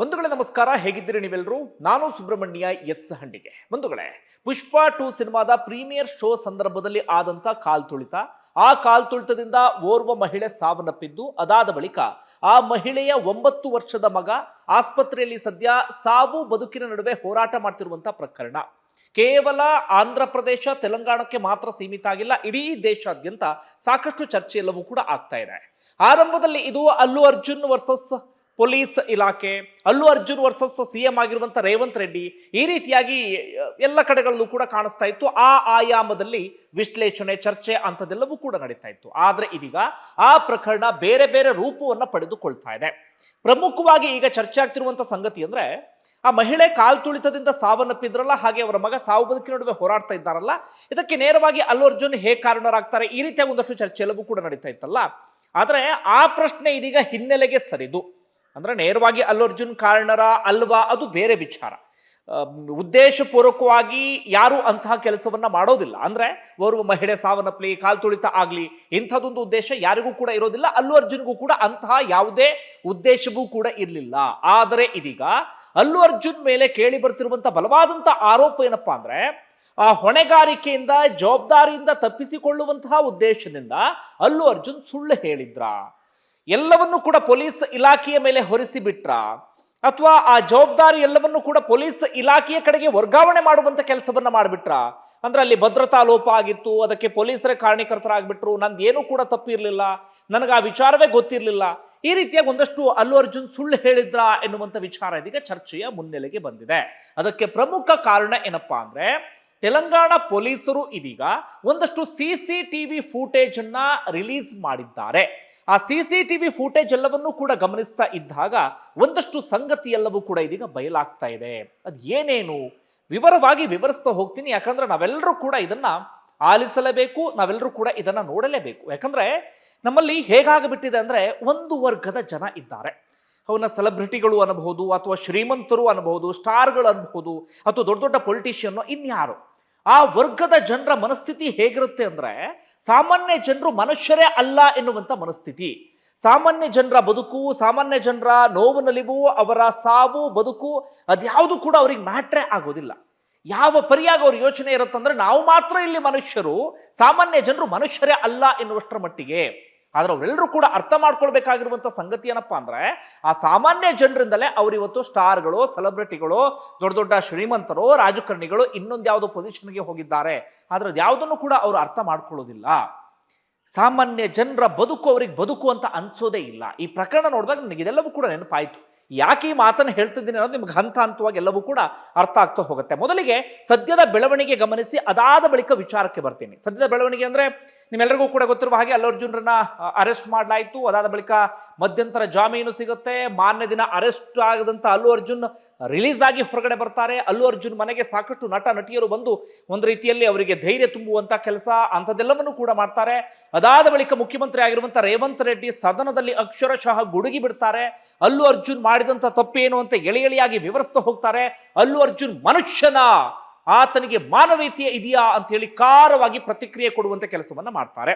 ಬಂಧುಗಳೇ, ನಮಸ್ಕಾರ. ಹೇಗಿದ್ದೀರಿ ನೀವೆಲ್ಲರೂ ನಾನು ಸುಬ್ರಹ್ಮಣ್ಯ ಎಸ್ ಹಂಡಿಗೆ ಬಂಧುಗಳೇ, ಪುಷ್ಪ ಟು ಸಿನಿಮಾದ ಪ್ರೀಮಿಯರ್ ಶೋ ಸಂದರ್ಭದಲ್ಲಿ ಆದಂತ ಕಾಲ್ ತುಳಿತ. ಆ ಕಾಲ್ ತುಳಿತದಿಂದ ಓರ್ವ ಮಹಿಳೆ ಸಾವನ್ನಪ್ಪಿದ್ದು, ಅದಾದ ಬಳಿಕ ಆ ಮಹಿಳೆಯ ಒಂಬತ್ತು ವರ್ಷದ ಮಗ ಆಸ್ಪತ್ರೆಯಲ್ಲಿ ಸದ್ಯ ಸಾವು ಬದುಕಿನ ನಡುವೆ ಹೋರಾಟ ಮಾಡ್ತಿರುವಂತಹ ಪ್ರಕರಣ. ಕೇವಲ ಆಂಧ್ರ ಪ್ರದೇಶ, ತೆಲಂಗಾಣಕ್ಕೆ ಮಾತ್ರ ಸೀಮಿತ ಆಗಿಲ್ಲ, ಇಡೀ ದೇಶಾದ್ಯಂತ ಸಾಕಷ್ಟು ಚರ್ಚೆ ಎಲ್ಲವೂ ಕೂಡ ಆಗ್ತಾ ಇದೆ. ಆರಂಭದಲ್ಲಿ ಇದು ಅಲ್ಲು ಅರ್ಜುನ್ ವರ್ಸಸ್ ಪೊಲೀಸ್ ಇಲಾಖೆ, Allu Arjun versus C M ಆಗಿರುವಂತ ರೇವಂತ್ ರೆಡ್ಡಿ ಈ ರೀತಿಯಾಗಿ, ಎಲ್ಲ ಕಡೆಗಳಲ್ಲೂ ಕೂಡ ಕಾಣಿಸ್ತಾ ಇತ್ತು. ಆ ಆಯಾಮದಲ್ಲಿ ವಿಶ್ಲೇಷಣೆ, ಚರ್ಚೆ ಅಂಥದ್ದೆಲ್ಲವೂ ಕೂಡ ನಡೀತಾ ಇತ್ತು. ಆದ್ರೆ ಇದೀಗ ಆ ಪ್ರಕರಣ ಬೇರೆ ಬೇರೆ ರೂಪವನ್ನ ಪಡೆದುಕೊಳ್ತಾ ಇದೆ. ಪ್ರಮುಖವಾಗಿ ಈಗ ಚರ್ಚೆ ಆಗ್ತಿರುವಂತ ಸಂಗತಿ ಅಂದ್ರೆ, ಆ ಮಹಿಳೆ ಕಾಲ್ ತುಳಿತದಿಂದ ಸಾವನ್ನಪ್ಪಿದ್ರಲ್ಲ, ಹಾಗೆ ಅವರ ಮಗ ಸಾವು ಬದುಕಿನ ನಡುವೆ ಹೋರಾಡ್ತಾ ಇದ್ದಾರಲ್ಲ, ಇದಕ್ಕೆ ನೇರವಾಗಿ ಅಲ್ಲು ಅರ್ಜುನ್ ಹೇಗೆ ಕಾರಣರಾಗ್ತಾರೆ ಈ ರೀತಿಯಾಗಿ ಒಂದಷ್ಟು ಚರ್ಚೆ ಕೂಡ ನಡೀತಾ ಇತ್ತಲ್ಲ. ಆದರೆ ಆ ಪ್ರಶ್ನೆ ಇದೀಗ ಹಿನ್ನೆಲೆಗೆ ಸರಿದು. ಅಂದ್ರೆ ನೇರವಾಗಿ ಅಲ್ಲರ್ಜುನ್ ಕಾರಣರ ಅಲ್ವಾ ಅದು ಬೇರೆ ವಿಚಾರ. ಉದ್ದೇಶಪೂರ್ವಕವಾಗಿ ಯಾರು ಅಂತಹ ಕೆಲಸವನ್ನ ಮಾಡೋದಿಲ್ಲ. ಅಂದ್ರೆ ಓರ್ವ ಮಹಿಳೆ ಸಾವನ್ನಪ್ಪಲಿ, ಕಾಲ್ ತುಳಿತ ಆಗ್ಲಿ, ಇಂಥದ್ದೊಂದು ಉದ್ದೇಶ ಯಾರಿಗೂ ಕೂಡ ಇರೋದಿಲ್ಲ. ಅಲ್ಲು ಅರ್ಜುನ್ಗೂ ಕೂಡ ಅಂತಹ ಯಾವುದೇ ಉದ್ದೇಶವೂ ಕೂಡ ಇರಲಿಲ್ಲ. ಆದರೆ ಇದೀಗ ಅಲ್ಲು ಅರ್ಜುನ್ ಮೇಲೆ ಕೇಳಿ ಬರ್ತಿರುವಂತಹ ಬಲವಾದಂಥ ಆರೋಪ ಏನಪ್ಪಾ ಅಂದ್ರೆ, ಆ ಹೊಣೆಗಾರಿಕೆಯಿಂದ, ಜವಾಬ್ದಾರಿಯಿಂದ ತಪ್ಪಿಸಿಕೊಳ್ಳುವಂತಹ ಉದ್ದೇಶದಿಂದ ಅಲ್ಲು ಅರ್ಜುನ್ ಸುಳ್ಳು ಹೇಳಿದ್ರ? ಎಲ್ಲವನ್ನೂ ಕೂಡ ಪೊಲೀಸ್ ಇಲಾಖೆಯ ಮೇಲೆ ಹೊರಿಸಿ ಬಿಟ್ರ? ಅಥವಾ ಆ ಜವಾಬ್ದಾರಿ ಎಲ್ಲವನ್ನೂ ಕೂಡ ಪೊಲೀಸ್ ಇಲಾಖೆಯ ಕಡೆಗೆ ವರ್ಗಾವಣೆ ಮಾಡುವಂತ ಕೆಲಸವನ್ನ ಮಾಡಿಬಿಟ್ರ? ಅಂದ್ರೆ ಅಲ್ಲಿ ಭದ್ರತಾ ಲೋಪ ಆಗಿತ್ತು, ಅದಕ್ಕೆ ಪೊಲೀಸರೇ ಕಾರಣೀಕರ್ತರಾಗ್ಬಿಟ್ರು ನಂದು ಏನೂ ಕೂಡ ತಪ್ಪಿರಲಿಲ್ಲ, ನನಗೆ ಆ ವಿಚಾರವೇ ಗೊತ್ತಿರಲಿಲ್ಲ. ಈ ರೀತಿಯಾಗಿ ಒಂದಷ್ಟು ಅಲ್ಲು ಅರ್ಜುನ್ ಸುಳ್ಳು ಹೇಳಿದ್ರ ಎನ್ನುವಂಥ ವಿಚಾರ ಇದೀಗ ಚರ್ಚೆಯ ಮುನ್ನೆಲೆಗೆ ಬಂದಿದೆ. ಅದಕ್ಕೆ ಪ್ರಮುಖ ಕಾರಣ ಏನಪ್ಪಾ ಅಂದ್ರೆ, ತೆಲಂಗಾಣ ಪೊಲೀಸರು ಇದೀಗ ಒಂದಷ್ಟು ಸಿ ಸಿ ಟಿವಿ ಫೂಟೇಜ್ ಅನ್ನ ರಿಲೀಸ್ ಮಾಡಿದ್ದಾರೆ. ಆ C C T V footage ಎಲ್ಲವನ್ನೂ ಕೂಡ ಗಮನಿಸ್ತಾ ಇದ್ದಾಗ ಒಂದಷ್ಟು ಸಂಗತಿ ಎಲ್ಲವೂ ಕೂಡ ಇದೀಗ ಬಯಲಾಗ್ತಾ ಇದೆ. ಅದು ಏನೇನು? ವಿವರವಾಗಿ ವಿವರಿಸ್ತಾ ಹೋಗ್ತೀನಿ. ಯಾಕಂದ್ರೆ ನಾವೆಲ್ಲರೂ ಕೂಡ ಇದನ್ನ ಆಲಿಸಲೇಬೇಕು ನಾವೆಲ್ಲರೂ ಕೂಡ ಇದನ್ನ ನೋಡಲೇಬೇಕು. ಯಾಕಂದ್ರೆ ನಮ್ಮಲ್ಲಿ ಹೇಗಾಗ್ಬಿಟ್ಟಿದೆ ಅಂದ್ರೆ ಒಂದು ವರ್ಗದ ಜನ ಇದ್ದಾರೆ. ಅವನ ಸೆಲೆಬ್ರಿಟಿಗಳು ಅನ್ನಬಹುದು, ಅಥವಾ ಶ್ರೀಮಂತರು ಅನ್ನಬಹುದು, ಸ್ಟಾರ್ಗಳು ಅನ್ನಬಹುದು, ಅಥವಾ ದೊಡ್ಡ ದೊಡ್ಡ ಪೊಲಿಟಿಷಿಯನ್ ಇನ್ಯಾರು ಆ ವರ್ಗದ ಜನರ ಮನಸ್ಥಿತಿ ಹೇಗಿರುತ್ತೆ ಅಂದ್ರೆ ಸಾಮಾನ್ಯ ಜನರು ಮನುಷ್ಯರೇ ಅಲ್ಲ ಎನ್ನುವಂಥ ಮನಸ್ಥಿತಿ. ಸಾಮಾನ್ಯ ಜನರ ಬದುಕು, ಸಾಮಾನ್ಯ ಜನರ ನೋವು, ನಲಿವು, ಅವರ ಸಾವು, ಬದುಕು ಅದ್ಯಾವುದು ಕೂಡ ಅವ್ರಿಗೆ ಮ್ಯಾಟ್ರೇ ಆಗೋದಿಲ್ಲ. ಯಾವ ಪರಿಯಾಗ ಅವ್ರ ಯೋಚನೆ ಇರುತ್ತಂದ್ರೆ ನಾವು ಮಾತ್ರ ಇಲ್ಲಿ ಮನುಷ್ಯರು, ಸಾಮಾನ್ಯ ಜನರು ಮನುಷ್ಯರೇ ಅಲ್ಲ ಎನ್ನುವಷ್ಟರ ಮಟ್ಟಿಗೆ. ಆದ್ರೆ ಅವರೆಲ್ಲರೂ ಕೂಡ ಅರ್ಥ ಮಾಡ್ಕೊಳ್ಬೇಕಾಗಿರುವಂತ ಸಂಗತಿ ಏನಪ್ಪ ಅಂದ್ರೆ, ಆ ಸಾಮಾನ್ಯ ಜನರಿಂದಲೇ ಅವರಿವತ್ತು ಸ್ಟಾರ್ಗಳು, ಸೆಲೆಬ್ರಿಟಿಗಳು, ದೊಡ್ಡ ದೊಡ್ಡ ಶ್ರೀಮಂತರು, ರಾಜಕಾರಣಿಗಳು ಇನ್ನೊಂದು ಯಾವುದೋ ಪೊಸಿಷನ್ಗೆ ಹೋಗಿದ್ದಾರೆ. ಆದರೆ ಯಾವುದನ್ನು ಕೂಡ ಅವರು ಅರ್ಥ ಮಾಡ್ಕೊಳ್ಳೋದಿಲ್ಲ. ಸಾಮಾನ್ಯ ಜನರ ಬದುಕು ಅವ್ರಿಗೆ ಬದುಕು ಅಂತ ಅನ್ಸೋದೇ ಇಲ್ಲ. ಈ ಪ್ರಕರಣ ನೋಡಿದಾಗ ನನಗೆ ಇದೆಲ್ಲವೂ ಕೂಡ ನೆನಪಾಯಿತು. ಯಾಕೆ ಈ ಮಾತನ್ನು ಹೇಳ್ತಿದ್ದೀನಿ ಅನ್ನೋದು ನಿಮ್ಗೆ ಹಂತ ಹಂತವಾಗಿ ಎಲ್ಲವೂ ಕೂಡ ಅರ್ಥ ಆಗ್ತಾ ಹೋಗುತ್ತೆ. ಮೊದಲಿಗೆ ಸದ್ಯದ ಬೆಳವಣಿಗೆ ಗಮನಿಸಿ, ಅದಾದ ಬಳಿಕ ವಿಚಾರಕ್ಕೆ ಬರ್ತೀನಿ. ಸದ್ಯದ ಬೆಳವಣಿಗೆ ಅಂದರೆ ನಿಮ್ಮೆಲ್ಲರಿಗೂ ಕೂಡ ಗೊತ್ತಿರುವ ಹಾಗೆ ಅಲ್ಲು ಅರ್ಜುನ್ರನ್ನ ಅರೆಸ್ಟ್ ಮಾಡಲಾಯಿತು. ಅದಾದ ಬಳಿಕ ಮಧ್ಯಂತರ ಜಾಮೀನು ಸಿಗುತ್ತೆ. ಮಾನ್ಯ ದಿನ ಅರೆಸ್ಟ್ ಆಗದಂಥ ಅಲ್ಲು ಅರ್ಜುನ್ ರಿಲೀಸ್ ಆಗಿ ಹೊರಗಡೆ ಬರ್ತಾರೆ. ಅಲ್ಲು ಅರ್ಜುನ್ ಮನೆಗೆ ಸಾಕಷ್ಟು ನಟ, ನಟಿಯರು ಬಂದು ಒಂದು ರೀತಿಯಲ್ಲಿ ಅವರಿಗೆ ಧೈರ್ಯ ತುಂಬುವಂತ ಕೆಲಸ ಅಂಥದ್ದೆಲ್ಲವನ್ನು ಕೂಡ ಮಾಡ್ತಾರೆ. ಅದಾದ ಬಳಿಕ ಮುಖ್ಯಮಂತ್ರಿ ಆಗಿರುವಂತ ರೇವಂತ್ ರೆಡ್ಡಿ ಸದನದಲ್ಲಿ ಅಕ್ಷರಶಃ ಗುಡುಗಿ ಬಿಡ್ತಾರೆ. ಅಲ್ಲು ಅರ್ಜುನ್ ಮಾಡಿದಂತ ಏನು ಅಂತ ಎಳೆ ಎಳೆಯಾಗಿ ವಿವರಿಸ್ತಾ ಹೋಗ್ತಾರೆ. ಅಲ್ಲು ಅರ್ಜುನ್ ಮನುಷ್ಯನ, ಆತನಿಗೆ ಮಾನವೀಯತೆ ಇದೆಯಾ ಅಂತ ಹೇಳಿ ಕಾರವಾಗಿ ಪ್ರತಿಕ್ರಿಯೆ ಕೊಡುವಂತ ಕೆಲಸವನ್ನ ಮಾಡ್ತಾರೆ.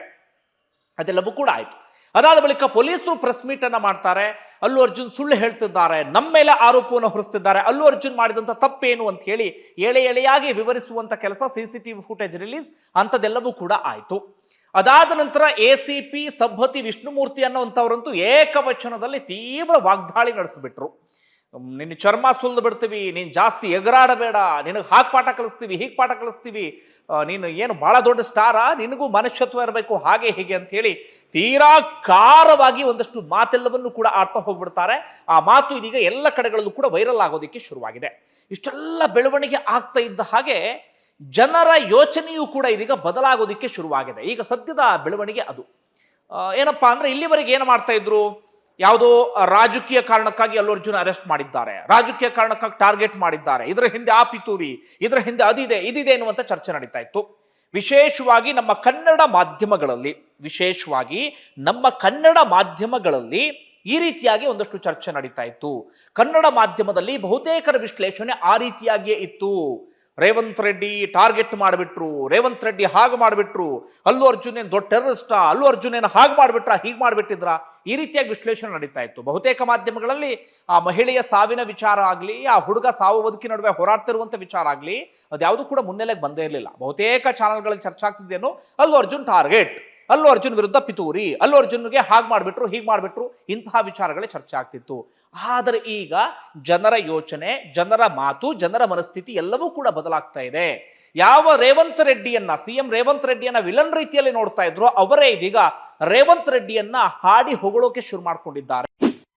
ಅದೆಲ್ಲವೂ ಕೂಡ ಆಯ್ತು. ಅದಾದ ಬಳಿಕ ಪೊಲೀಸರು ಪ್ರೆಸ್ ಮೀಟ್ ಅನ್ನ ಮಾಡ್ತಾರೆ. ಅಲ್ಲು ಅರ್ಜುನ್ ಸುಳ್ಳು ಹೇಳ್ತಿದ್ದಾರೆ. ನಮ್ಮ ಮೇಲೆ ಆರೋಪವನ್ನು ಹೊರಿಸ್ತಿದ್ದಾರೆ. ಅಲ್ಲು ಅರ್ಜುನ್ ಮಾಡಿದಂತ ತಪ್ಪೇನು ಅಂತ ಹೇಳಿ ಎಳೆ ಎಳೆಯಾಗಿ ವಿವರಿಸುವಂತ ಕೆಲಸ C C TV footage release ಅಂಥದ್ದೆಲ್ಲವೂ ಕೂಡ ಆಯಿತು. ಅದಾದ ನಂತರ A C P Sabbathi, Vishnumurthy ಅನ್ನೋವಂಥವರಂತೂ ಏಕವಚನದಲ್ಲಿ ತೀವ್ರ ವಾಗ್ದಾಳಿ ನಡೆಸಿಬಿಟ್ರು. ನಿನ್ನ ಚರ್ಮ ಸುಲ್ದು ಬಿಡ್ತೀವಿ, ನೀನು ಜಾಸ್ತಿ ಎಗರಾಡಬೇಡ, ನಿನಗೆ ಹಾಗೆ ಪಾಠ ಕಲಿಸ್ತೀವಿ ಹೀಗೆ ಪಾಠ ಕಲಿಸ್ತೀವಿ ನೀನು ಏನು ಬಹಳ ದೊಡ್ಡ ಸ್ಟಾರಾ, ನಿನಗೂ ಮನುಷ್ಯತ್ವ ಇರಬೇಕು, ಹಾಗೆ ಹೀಗೆ ಅಂತ ಹೇಳಿ ತೀರಾ ಕಾರವಾಗಿ ಒಂದಷ್ಟು ಮಾತೆಲ್ಲವನ್ನು ಕೂಡ ಆಡ್ತಾ ಹೋಗ್ಬಿಡ್ತಾರೆ. ಆ ಮಾತು ಇದೀಗ ಎಲ್ಲ ಕಡೆಗಳಲ್ಲೂ ಕೂಡ ವೈರಲ್ ಆಗೋದಕ್ಕೆ ಶುರುವಾಗಿದೆ. ಇಷ್ಟೆಲ್ಲ ಬೆಳವಣಿಗೆ ಆಗ್ತಾ ಇದ್ದ ಹಾಗೆ ಜನರ ಯೋಚನೆಯೂ ಕೂಡ ಇದೀಗ ಬದಲಾಗೋದಕ್ಕೆ ಶುರುವಾಗಿದೆ. ಈಗ ಸದ್ಯದ ಬೆಳವಣಿಗೆ ಅದು. ಏನಪ್ಪಾ ಅಂದ್ರೆ ಇಲ್ಲಿವರೆಗೆ ಏನು ಮಾಡ್ತಾ ಇದ್ರು? ಯಾವುದೋ ರಾಜಕೀಯ ಕಾರಣಕ್ಕಾಗಿ ಅಲ್ಲು ಅರ್ಜುನ ಅರೆಸ್ಟ್ ಮಾಡಿದ್ದಾರೆ. ರಾಜಕೀಯ ಕಾರಣಕ್ಕಾಗಿ ಟಾರ್ಗೆಟ್ ಮಾಡಿದ್ದಾರೆ. ಇದರ ಹಿಂದೆ ಆ ಪಿತೂರಿ, ಇದರ ಹಿಂದೆ ಅದಿದೆ ಇದಿದೆ ಎನ್ನುವಂಥ ಚರ್ಚೆ ನಡೀತಾ ಇತ್ತು. ವಿಶೇಷವಾಗಿ ನಮ್ಮ ಕನ್ನಡ ಮಾಧ್ಯಮಗಳಲ್ಲಿ, ವಿಶೇಷವಾಗಿ ನಮ್ಮ ಕನ್ನಡ ಮಾಧ್ಯಮಗಳಲ್ಲಿ ಈ ರೀತಿಯಾಗಿ ಒಂದಷ್ಟು ಚರ್ಚೆ ನಡೀತಾ ಇತ್ತು. ಕನ್ನಡ ಮಾಧ್ಯಮದಲ್ಲಿ ಬಹುತೇಕರ ವಿಶ್ಲೇಷಣೆ ಆ ರೀತಿಯಾಗಿಯೇ ಇತ್ತು. ರೇವಂತ್ ರೆಡ್ಡಿ ಟಾರ್ಗೆಟ್ ಮಾಡಿಬಿಟ್ರು, ರೇವಂತ್ ರೆಡ್ಡಿ ಹಾಗೆ ಮಾಡಿಬಿಟ್ರು, ಅಲ್ಲು ಅರ್ಜುನ್ ಏನ್ ದೊಡ್ಡ ಟೆರರಿಸ್ಟ ಅಲ್ಲು ಅರ್ಜುನ್ ಏನು ಹಾಗೆ ಮಾಡಿಬಿಟ್ರ, ಹೀಗೆ ಮಾಡಿಬಿಟ್ಟಿದ್ರ? ಈ ರೀತಿಯಾಗಿ ವಿಶ್ಲೇಷಣೆ ನಡೀತಾ ಇತ್ತು. ಬಹುತೇಕ ಮಾಧ್ಯಮಗಳಲ್ಲಿ ಆ ಮಹಿಳೆಯ ಸಾವಿನ ವಿಚಾರ ಆಗಲಿ, ಆ ಹುಡುಗ ಸಾವು ಬದುಕಿನ ನಡುವೆ ಹೋರಾಡ್ತಿರುವಂಥ ವಿಚಾರ ಆಗಲಿ, ಅದ್ಯಾವುದು ಕೂಡ ಮುನ್ನೆಲೆಗೆ ಬಂದೇ ಇರಲಿಲ್ಲ. ಬಹುತೇಕ ಚಾನಲ್ಗಳಲ್ಲಿ ಚರ್ಚೆ ಆಗ್ತಿದ್ದೇನು, ಅಲ್ಲು ಅರ್ಜುನ್ ಟಾರ್ಗೆಟ್. ಅಲ್ಲು ಅರ್ಜುನ್ ವಿರುದ್ಧ ಪಿತೂರಿ, ಅಲ್ಲು ಅರ್ಜುನ್ಗೆ ಹಾಗೆ ಮಾಡಿಬಿಟ್ರು, ಹೀಗೆ ಮಾಡಿಬಿಟ್ರು, ಇಂತಹ ವಿಚಾರಗಳೇ ಚರ್ಚೆ ಆಗ್ತಿತ್ತು. ಆದರೆ ಈಗ ಜನರ ಯೋಚನೆ, ಜನರ ಮಾತು, ಜನರ ಮನಸ್ಥಿತಿ ಎಲ್ಲವೂ ಕೂಡ ಬದಲಾಗ್ತಾ ಇದೆ. ಯಾವ ರೇವಂತ್ ರೆಡ್ಡಿಯನ್ನ, ಸಿಎಂ ರೇವಂತ್ ರೆಡ್ಡಿಯನ್ನ ವಿಲನ್ ರೀತಿಯಲ್ಲಿ ನೋಡ್ತಾ ಇದ್ರು ಅವರೇ ಇದೀಗ ರೇವಂತ್ ರೆಡ್ಡಿಯನ್ನ ಹಾಡಿ ಹೊಗಳೋಕೆ ಶುರು ಮಾಡ್ಕೊಂಡಿದ್ದಾರೆ.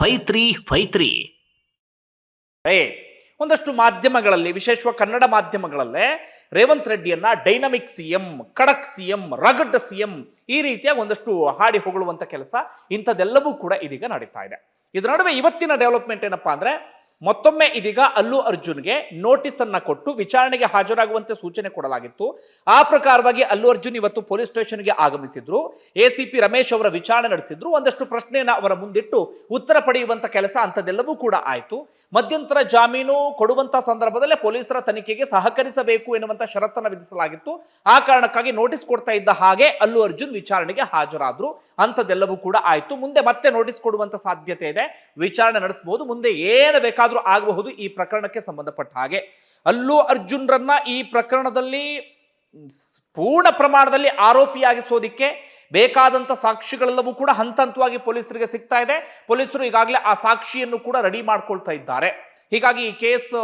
five three, five three. ಏ, ಒಂದಷ್ಟು ಮಾಧ್ಯಮಗಳಲ್ಲಿ, ವಿಶೇಷವಾಗಿ ಕನ್ನಡ ಮಾಧ್ಯಮಗಳಲ್ಲೇ ರೇವಂತ್ ರೆಡ್ಡಿಯನ್ನ ಡೈನಮಿಕ್ ಸಿ ಸಿಎಂ, ಖಡಕ್ ಸಿಎಂ, ರಗಡ್ ಸಿಎಂ ಈ ರೀತಿಯಾಗಿ ಒಂದಷ್ಟು ಹಾಡಿ ಹೊಗಳುವಂತ ಕೆಲಸ ಇಂಥದ್ದೆಲ್ಲವೂ ಕೂಡ ಇದೀಗ ನಡೀತಾ ಇದೆ. ಇದರ ನಡುವೆ ಇವತ್ತಿನ ಡೆವಲಪ್ಮೆಂಟ್ ಏನಪ್ಪಾ ಅಂದ್ರೆ ಮತ್ತೊಮ್ಮೆ ಇದೀಗ ಅಲ್ಲು ಅರ್ಜುನ್ಗೆ ನೋಟಿಸ್ ಅನ್ನ ಕೊಟ್ಟು ವಿಚಾರಣೆಗೆ ಹಾಜರಾಗುವಂತೆ ಸೂಚನೆ ಕೊಡಲಾಗಿತ್ತು. ಆ ಪ್ರಕಾರವಾಗಿ ಅಲ್ಲು ಅರ್ಜುನ್ ಇವತ್ತು ಪೊಲೀಸ್ ಸ್ಟೇಷನ್ಗೆ ಆಗಮಿಸಿದ್ರು. ಎಸಿಪಿ ರಮೇಶ್ ಅವರ ವಿಚಾರಣೆ ನಡೆಸಿದ್ರು. ಒಂದಷ್ಟು ಪ್ರಶ್ನೆಯನ್ನ ಅವರ ಮುಂದಿಟ್ಟು ಉತ್ತರ ಪಡೆಯುವಂತ ಕೆಲಸ ಅಂಥದ್ದೆಲ್ಲವೂ ಕೂಡ ಆಯಿತು. ಮಧ್ಯಂತರ ಜಾಮೀನು ಕೊಡುವಂತ ಸಂದರ್ಭದಲ್ಲೇ ಪೊಲೀಸರ ತನಿಖೆಗೆ ಸಹಕರಿಸಬೇಕು ಎನ್ನುವಂತ ಷರತ್ತನ್ನು ವಿಧಿಸಲಾಗಿತ್ತು. ಆ ಕಾರಣಕ್ಕಾಗಿ ನೋಟಿಸ್ ಕೊಡ್ತಾ ಇದ್ದ ಹಾಗೆ ಅಲ್ಲು ಅರ್ಜುನ್ ವಿಚಾರಣೆಗೆ ಹಾಜರಾದ್ರು. ಅಂಥದ್ದೆಲ್ಲವೂ ಕೂಡ ಆಯಿತು. ಮುಂದೆ ಮತ್ತೆ ನೋಟಿಸ್ ಕೊಡುವಂತ ಸಾಧ್ಯತೆ ಇದೆ. ವಿಚಾರಣೆ ನಡೆಸಬಹುದು ಮುಂದೆ ಏನು ಬೇಕಾದರೂ ಆಗಬಹುದು ಈ ಪ್ರಕರಣಕ್ಕೆ ಸಂಬಂಧಪಟ್ಟ ಹಾಗೆ. ಅಲ್ಲೂ ಅರ್ಜುನ್ರನ್ನ ಈ ಪ್ರಕರಣದಲ್ಲಿ ಪೂರ್ಣ ಪ್ರಮಾಣದಲ್ಲಿ ಆರೋಪಿಯಾಗಿಸೋದಿಕ್ಕೆ ಬೇಕಾದಂಥ ಸಾಕ್ಷಿಗಳೆಲ್ಲವೂ ಕೂಡ ಹಂತ ಹಂತವಾಗಿ ಪೊಲೀಸರಿಗೆ ಸಿಗ್ತಾ ಇದೆ. ಪೊಲೀಸರು ಈಗಾಗಲೇ ಆ ಸಾಕ್ಷಿಯನ್ನು ಕೂಡ ರೆಡಿ ಮಾಡ್ಕೊಳ್ತಾ ಇದ್ದಾರೆ. ಹೀಗಾಗಿ ಈ ಕೇಸ್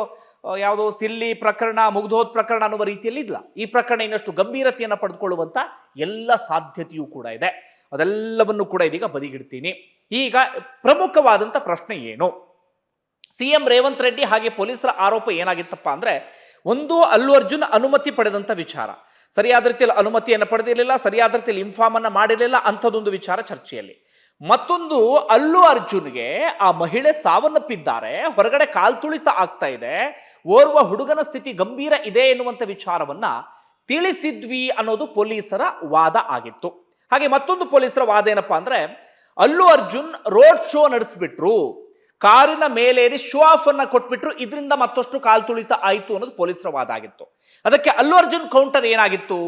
ಯಾವುದೋ ಸಿಲ್ಲಿ ಪ್ರಕರಣ ಮುಗ್ದೋದ್ ಪ್ರಕರಣ ಅನ್ನುವ ರೀತಿಯಲ್ಲಿ ಇಲ್ಲ. ಈ ಪ್ರಕರಣ ಇನ್ನಷ್ಟು ಗಂಭೀರತೆಯನ್ನು ಪಡೆದುಕೊಳ್ಳುವಂತ ಎಲ್ಲ ಸಾಧ್ಯತೆಯೂ ಕೂಡ ಇದೆ. ಅದೆಲ್ಲವನ್ನು ಕೂಡ ಇದೀಗ ಬದಿಗಿಡ್ತೀನಿ. ಈಗ ಪ್ರಮುಖವಾದಂತ ಪ್ರಶ್ನೆ ಏನು? ಸಿಎಂ ರೇವಂತ್ ರೆಡ್ಡಿ ಹಾಗೆ ಪೊಲೀಸರ ಆರೋಪ ಏನಾಗಿತ್ತಪ್ಪ ಅಂದ್ರೆ, ಒಂದು ಅಲ್ಲು ಅರ್ಜುನ್ ಅನುಮತಿ ಪಡೆದಂತ ವಿಚಾರ. ಸರಿಯಾದ ರೀತಿಯಲ್ಲಿ ಅನುಮತಿಯನ್ನು ಪಡೆದಿರಲಿಲ್ಲ, ಸರಿಯಾದ ರೀತಿಯಲ್ಲಿ ಇನ್ಫಾರ್ಮ್ ಅನ್ನ ಮಾಡಿರಲಿಲ್ಲ ಅಂಥದ್ದೊಂದು ವಿಚಾರ ಚರ್ಚೆಯಲ್ಲಿ. ಮತ್ತೊಂದು ಅಲ್ಲು ಅರ್ಜುನ್ಗೆ ಆ ಮಹಿಳೆ ಸಾವನ್ನಪ್ಪಿದ್ದಾರೆ, ಹೊರಗಡೆ ಕಾಲ್ತುಳಿತ ಆಗ್ತಾ ಇದೆ, ಓರ್ವ ಹುಡುಗನ ಸ್ಥಿತಿ ಗಂಭೀರ ಇದೆ ಎನ್ನುವಂಥ ವಿಚಾರವನ್ನ ತಿಳಿಸಿದ್ವಿ ಅನ್ನೋದು ಪೊಲೀಸರ ವಾದ ಆಗಿತ್ತು. ಹಾಗೆ ಮತ್ತೊಂದು ಪೊಲೀಸರ ವಾದ ಏನಪ್ಪಾ ಅಂದ್ರೆ, ಅಲ್ಲು ಅರ್ಜುನ್ ರೋಡ್ ಶೋ ನಡೆಸ್ಬಿಟ್ರು. ಕಾರಿನ ಮೇಲೇರಿ ಶೋ ಆಫ್ ಅನ್ನ ಕೊಟ್ಬಿಟ್ರು, ಇದರಿಂದ ಮತ್ತಷ್ಟು ಕಾಲ್ತುಳಿತ ಆಯಿತು ಅನ್ನೋದು ಪೊಲೀಸರ ವಾದ ಆಗಿತ್ತು. ಅದಕ್ಕೆ ಅಲ್ಲು ಅರ್ಜುನ್ ಕೌಂಟರ್ ಏನಾಗಿತ್ತು?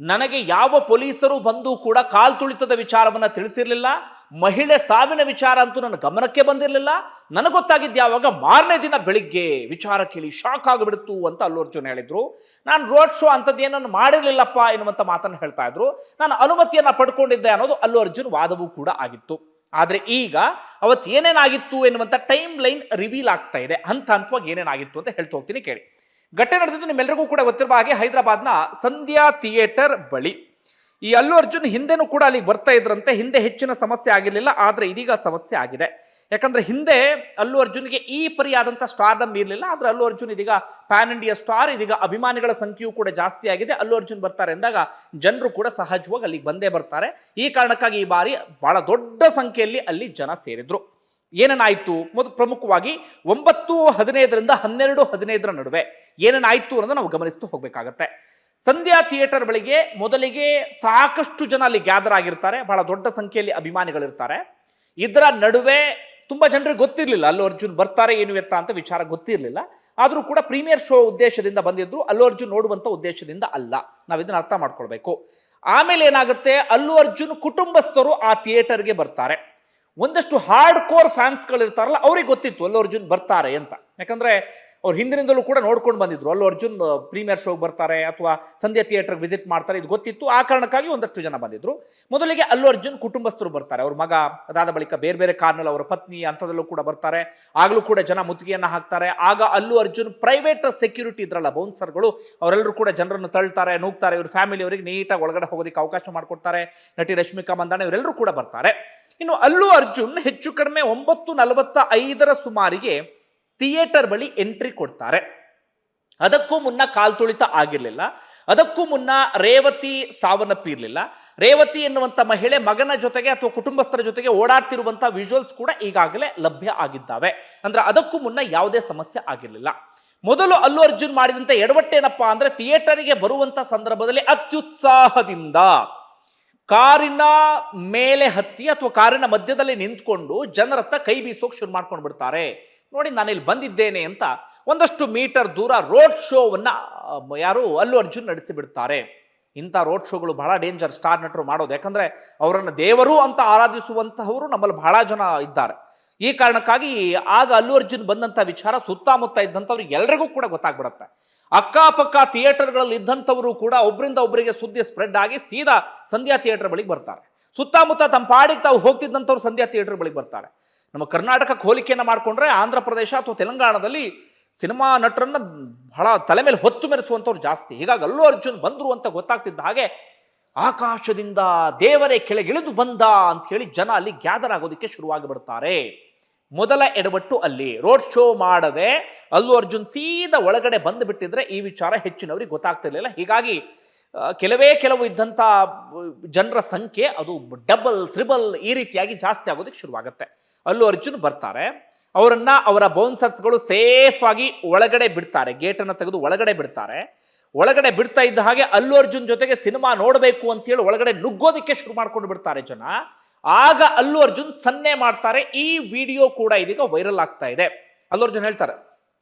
ನನಗೆ ಯಾವ ಪೊಲೀಸರು ಬಂದು ಕೂಡ ಕಾಲ್ತುಳಿತದ ವಿಚಾರವನ್ನ ತಿಳಿಸಿರ್ಲಿಲ್ಲ, ಮಹಿಳೆ ಸಾವಿನ ವಿಚಾರ ಅಂತೂ ನನ್ನ ಗಮನಕ್ಕೆ ಬಂದಿರಲಿಲ್ಲ, ನನಗೆ ಯಾವಾಗ ಮಾರನೇ ದಿನ ಬೆಳಿಗ್ಗೆ ವಿಚಾರ ಕೇಳಿ ಶಾಕ್ ಆಗಿಬಿಡ್ತು ಅಂತ ಅಲ್ಲು ಅರ್ಜುನ್ ಹೇಳಿದ್ರು. ನಾನು ರೋಡ್ ಶೋ ಅಂಥದ್ದೇನನ್ನು ಮಾಡಿರಲಿಲ್ಲಪ್ಪ ಎನ್ನುವಂಥ ಮಾತನ್ನು ಹೇಳ್ತಾ ಇದ್ರು. ನಾನು ಅನುಮತಿಯನ್ನು ಪಡ್ಕೊಂಡಿದ್ದೆ ಅನ್ನೋದು ಅಲ್ಲು ಅರ್ಜುನ್ ವಾದವೂ ಕೂಡ ಆಗಿತ್ತು. ಆದ್ರೆ ಈಗ ಅವತ್ತು ಏನೇನಾಗಿತ್ತು ಎನ್ನುವಂಥ ಟೈಮ್ ಲೈನ್ ರಿವೀಲ್ ಆಗ್ತಾ ಇದೆ. ಹಂತ ಹಂತವಾಗಿ ಏನೇನಾಗಿತ್ತು ಅಂತ ಹೇಳ್ತಾ ಹೋಗ್ತೀನಿ ಕೇಳಿ. ಘಟನೆ ನಡೆದಿದ್ದು ನಿಮ್ಮೆಲ್ಲರಿಗೂ ಕೂಡ ಗೊತ್ತಿರುವ ಹಾಗೆ ಹೈದರಾಬಾದ್ನ ಸಂಧ್ಯಾ ಥಿಯೇಟರ್ ಬಳಿ. ಈ ಅಲ್ಲು ಅರ್ಜುನ್ ಹಿಂದೆನೂ ಕೂಡ ಅಲ್ಲಿಗೆ ಬರ್ತಾ ಇದ್ರಂತೆ. ಹಿಂದೆ ಹೆಚ್ಚಿನ ಸಮಸ್ಯೆ ಆಗಿರಲಿಲ್ಲ, ಆದರೆ ಇದೀಗ ಸಮಸ್ಯೆ ಆಗಿದೆ. ಯಾಕಂದ್ರೆ ಹಿಂದೆ ಅಲ್ಲು ಅರ್ಜುನ್ಗೆ ಈ ಪರಿಯಾದಂಥ ಸ್ಟಾರ್ಡಮ್ ಇರಲಿಲ್ಲ, ಆದ್ರೆ ಅಲ್ಲು ಅರ್ಜುನ್ ಇದೀಗ ಪ್ಯಾನ್ ಇಂಡಿಯಾ ಸ್ಟಾರ್ ಇದೀಗ ಅಭಿಮಾನಿಗಳ ಸಂಖ್ಯೆಯೂ ಕೂಡ ಜಾಸ್ತಿ ಆಗಿದೆ. ಅಲ್ಲು ಅರ್ಜುನ್ ಬರ್ತಾರೆ ಅಂದಾಗ ಜನರು ಕೂಡ ಸಹಜವಾಗಿ ಅಲ್ಲಿಗೆ ಬಂದೇ ಬರ್ತಾರೆ. ಈ ಕಾರಣಕ್ಕಾಗಿ ಈ ಬಾರಿ ಬಹಳ ದೊಡ್ಡ ಸಂಖ್ಯೆಯಲ್ಲಿ ಅಲ್ಲಿ ಜನ ಸೇರಿದ್ರು. ಏನೇನಾಯ್ತು? ಮೊದಲು ಪ್ರಮುಖವಾಗಿ ಒಂಬತ್ತು ಹದಿನೈದರಿಂದ ಹನ್ನೆರಡು ಹದಿನೈದರ ನಡುವೆ ಏನೇನಾಯ್ತು ಅನ್ನೋದು ನಾವು ಗಮನಿಸ್ತು ಹೋಗಬೇಕಾಗತ್ತೆ. ಸಂಧ್ಯಾ ಥಿಯೇಟರ್ ಬಳಿಗೆ ಮೊದಲಿಗೆ ಸಾಕಷ್ಟು ಜನ ಅಲ್ಲಿ ಗ್ಯಾದರ್ ಆಗಿರ್ತಾರೆ. ಬಹಳ ದೊಡ್ಡ ಸಂಖ್ಯೆಯಲ್ಲಿ ಅಭಿಮಾನಿಗಳಿರ್ತಾರೆ. ಇದರ ನಡುವೆ ತುಂಬಾ ಜನರಿಗೆ ಗೊತ್ತಿರಲಿಲ್ಲ ಅಲ್ಲು ಅರ್ಜುನ್ ಬರ್ತಾರೆ ಏನು ಎತ್ತ ಅಂತ ವಿಚಾರ ಗೊತ್ತಿರಲಿಲ್ಲ. ಆದರೂ ಕೂಡ ಪ್ರೀಮಿಯರ್ ಶೋ ಉದ್ದೇಶದಿಂದ ಬಂದಿದ್ರು ಅಲ್ಲು ಅರ್ಜುನ್ ನೋಡುವಂಥ ಉದ್ದೇಶದಿಂದ ಅಲ್ಲ. ನಾವು ಇದನ್ನು ಅರ್ಥ ಮಾಡ್ಕೊಳ್ಬೇಕು. ಆಮೇಲೆ ಏನಾಗುತ್ತೆ? ಅಲ್ಲು ಅರ್ಜುನ್ ಕುಟುಂಬಸ್ಥರು ಆ ಥಿಯೇಟರ್ಗೆ ಬರ್ತಾರೆ. ಒಂದಷ್ಟು ಹಾರ್ಡ್ ಕೋರ್ ಫ್ಯಾನ್ಸ್ಗಳಿರ್ತಾರಲ್ಲ, ಅವ್ರಿಗೆ ಗೊತ್ತಿತ್ತು ಅಲ್ಲು ಅರ್ಜುನ್ ಬರ್ತಾರೆ ಅಂತ. ಯಾಕಂದ್ರೆ ಅವ್ರು ಹಿಂದಿನಿಂದಲೂ ಕೂಡ ನೋಡ್ಕೊಂಡು ಬಂದಿದ್ರು. ಅಲ್ಲೂ ಅರ್ಜುನ್ ಪ್ರೀಮಿಯರ್ ಶೋಗೆ ಬರ್ತಾರೆ ಅಥವಾ ಸಂಧ್ಯಾ ಥಿಯೇಟರ್ಗೆ ವಿಸಿಟ್ ಮಾಡ್ತಾರೆ, ಇದು ಗೊತ್ತಿತ್ತು. ಆ ಕಾರಣಕ್ಕಾಗಿ ಒಂದಷ್ಟು ಜನ ಬಂದಿದ್ರು. ಮೊದಲಿಗೆ ಅಲ್ಲು ಅರ್ಜುನ್ ಕುಟುಂಬಸ್ಥರು ಬರ್ತಾರೆ. ಅವ್ರ ಮಗ ಅದಾದ ಬಳಿಕ ಬೇರೆ ಬೇರೆ ಕಾರ್ನಲ್ಲಿ ಅವರ ಪತ್ನಿ ಅಂಥದಲ್ಲೂ ಕೂಡ ಬರ್ತಾರೆ. ಆಗಲೂ ಕೂಡ ಜನ ಮುತ್ತಿಗೆಯನ್ನು ಹಾಕ್ತಾರೆ. ಆಗ ಅಲ್ಲು ಅರ್ಜುನ್ ಪ್ರೈವೇಟ್ ಸೆಕ್ಯೂರಿಟಿ ಇದ್ರಲ್ಲ ಬೌನ್ಸರ್ಗಳು ಅವರೆಲ್ಲರೂ ಕೂಡ ಜನರನ್ನು ತಳ್ತಾರೆ, ನೂಗ್ತಾರೆ, ಇವ್ರ ಫ್ಯಾಮಿಲಿ ಅವರಿಗೆ ನೀಟಾಗಿ ಒಳಗಡೆ ಹೋಗೋದಕ್ಕೆ ಅವಕಾಶ ಮಾಡಿಕೊಡ್ತಾರೆ. ನಟಿ ರಶ್ಮಿಕಾ ಮಂದಾಣಿ ಇವರೆಲ್ಲರೂ ಕೂಡ ಬರ್ತಾರೆ. ಇನ್ನು ಅಲ್ಲು ಅರ್ಜುನ್ ಹೆಚ್ಚು ಕಡಿಮೆ ಒಂಬತ್ತು ನಲವತ್ತ ಐದರ ಸುಮಾರಿಗೆ ಥಿಯೇಟರ್ ಬಳಿ ಎಂಟ್ರಿ ಕೊಡ್ತಾರೆ. ಅದಕ್ಕೂ ಮುನ್ನ ಕಾಲ್ ತುಳಿತ ಆಗಿರಲಿಲ್ಲ. ಅದಕ್ಕೂ ಮುನ್ನ ರೇವತಿ ಸಾವನ್ನಪ್ಪಿರಲಿಲ್ಲ. ರೇವತಿ ಎನ್ನುವಂಥ ಮಹಿಳೆ ಮಗನ ಜೊತೆಗೆ ಅಥವಾ ಕುಟುಂಬಸ್ಥರ ಜೊತೆಗೆ ಓಡಾಡ್ತಿರುವಂಥ ವಿಜುವಲ್ಸ್ ಕೂಡ ಈಗಾಗಲೇ ಲಭ್ಯ ಆಗಿದ್ದಾವೆ. ಅಂದ್ರೆ ಅದಕ್ಕೂ ಮುನ್ನ ಯಾವುದೇ ಸಮಸ್ಯೆ ಆಗಿರಲಿಲ್ಲ. ಮೊದಲು ಅಲ್ಲು ಅರ್ಜುನ್ ಮಾಡಿದಂತ ಎಡವಟ್ಟೇನಪ್ಪ ಅಂದ್ರೆ ಥಿಯೇಟರಿಗೆ ಬರುವಂತ ಸಂದರ್ಭದಲ್ಲಿ ಅತ್ಯುತ್ಸಾಹದಿಂದ ಕಾರಿನ ಮೇಲೆ ಹತ್ತಿ ಅಥವಾ ಕಾರಿನ ಮಧ್ಯದಲ್ಲಿ ನಿಂತ್ಕೊಂಡು ಜನರತ್ತ ಕೈ ಬೀಸೋಕ್ ಶುರು ಮಾಡ್ಕೊಂಡು ಬಿಡ್ತಾರೆ ನೋಡಿ ನಾನು ಇಲ್ಲಿ ಬಂದಿದ್ದೇನೆ ಅಂತ ಒಂದಷ್ಟು ಮೀಟರ್ ದೂರ ರೋಡ್ ಶೋವನ್ನು ಯಾರು ಅಲ್ಲು ಅರ್ಜುನ್ ನಡೆಸಿಬಿಡ್ತಾರೆ. ಇಂಥ ರೋಡ್ ಶೋಗಳು ಬಹಳ ಡೇಂಜರ್, ಸ್ಟಾರ್ ನಟರು ಮಾಡೋದು. ಯಾಕಂದರೆ ಅವರನ್ನು ದೇವರು ಅಂತ ಆರಾಧಿಸುವಂತಹವರು ನಮ್ಮಲ್ಲಿ ಬಹಳ ಜನ ಇದ್ದಾರೆ. ಈ ಕಾರಣಕ್ಕಾಗಿ ಆಗ ಅಲ್ಲು ಅರ್ಜುನ್ ಬಂದಂಥ ವಿಚಾರ ಸುತ್ತಮುತ್ತ ಇದ್ದಂಥವ್ರು ಎಲ್ರಿಗೂ ಕೂಡ ಗೊತ್ತಾಗ್ಬಿಡತ್ತೆ. ಅಕ್ಕಪಕ್ಕ ಥಿಯೇಟರ್ಗಳಲ್ಲಿ ಇದ್ದಂಥವರು ಕೂಡ ಒಬ್ಬರಿಂದ ಒಬ್ಬರಿಗೆ ಸುದ್ದಿ ಸ್ಪ್ರೆಡ್ ಆಗಿ ಸೀದಾ ಸಂಧ್ಯಾ ಥಿಯೇಟರ್ ಬಳಿಗೆ ಬರ್ತಾರೆ. ಸುತ್ತಮುತ್ತ ತಮ್ಮ ಪಾಡಿಗೆ ತಾವು ಹೋಗ್ತಿದ್ದಂಥವ್ರು ಸಂಧ್ಯಾ ಥಿಯೇಟರ್ ಬಳಿಗೆ ಬರ್ತಾರೆ. ನಮ್ಮ ಕರ್ನಾಟಕಕ್ಕೆ ಹೋಲಿಕೆಯನ್ನು ಮಾಡಿಕೊಂಡ್ರೆ ಆಂಧ್ರ ಪ್ರದೇಶ ಅಥವಾ ತೆಲಂಗಾಣದಲ್ಲಿ ಸಿನಿಮಾ ನಟರನ್ನು ಬಹಳ ತಲೆ ಮೇಲೆ ಹೊತ್ತು ಮೆರೆಸುವಂಥವ್ರು ಜಾಸ್ತಿ. ಹೀಗಾಗಿ ಅಲ್ಲೂ ಅರ್ಜುನ್ ಬಂದರು ಅಂತ ಗೊತ್ತಾಗ್ತಿದ್ದ ಹಾಗೆ ಆಕಾಶದಿಂದ ದೇವರೇ ಕೆಳಗಿಳಿದು ಬಂದ ಅಂತ ಹೇಳಿ ಜನ ಅಲ್ಲಿ ಗ್ಯಾದರ್ ಆಗೋದಕ್ಕೆ ಶುರುವಾಗಿ ಬಿಡ್ತಾರೆ. ಮೊದಲ ಎಡವಟ್ಟು ಅಲ್ಲಿ. ರೋಡ್ ಶೋ ಮಾಡದೆ ಅಲ್ಲೂ ಅರ್ಜುನ್ ಸೀದಾ ಒಳಗಡೆ ಬಂದು ಬಿಟ್ಟಿದ್ರೆ ಈ ವಿಚಾರ ಹೆಚ್ಚಿನವರಿಗೆ ಗೊತ್ತಾಗ್ತಿರ್ಲಿಲ್ಲ. ಹೀಗಾಗಿ ಕೆಲವೇ ಕೆಲವು ಇದ್ದಂಥ ಜನರ ಸಂಖ್ಯೆ ಅದು ಡಬಲ್ ತ್ರಿಬಲ್ ಈ ರೀತಿಯಾಗಿ ಜಾಸ್ತಿ ಆಗೋದಕ್ಕೆ ಶುರುವಾಗುತ್ತೆ. ಅಲ್ಲು ಅರ್ಜುನ್ ಬರ್ತಾರೆ. ಅವರನ್ನ ಅವರ ಬೌನ್ಸರ್ಸ್ಗಳು ಸೇಫ್ ಆಗಿ ಒಳಗಡೆ ಬಿಡ್ತಾರೆ. ಗೇಟನ್ನು ತೆಗೆದು ಒಳಗಡೆ ಬಿಡ್ತಾರೆ. ಒಳಗಡೆ ಬಿಡ್ತಾ ಇದ್ದ ಹಾಗೆ ಅಲ್ಲು ಅರ್ಜುನ್ ಜೊತೆಗೆ ಸಿನಿಮಾ ನೋಡಬೇಕು ಅಂತೇಳಿ ಒಳಗಡೆ ನುಗ್ಗೋದಕ್ಕೆ ಶುರು ಮಾಡ್ಕೊಂಡು ಬಿಡ್ತಾರೆ ಜನ. ಆಗ ಅಲ್ಲು ಅರ್ಜುನ್ ಸನ್ನೆ ಮಾಡ್ತಾರೆ. ಈ ವಿಡಿಯೋ ಕೂಡ ಇದೀಗ ವೈರಲ್ ಆಗ್ತಾ ಇದೆ. ಅಲ್ಲು ಅರ್ಜುನ್ ಹೇಳ್ತಾರೆ.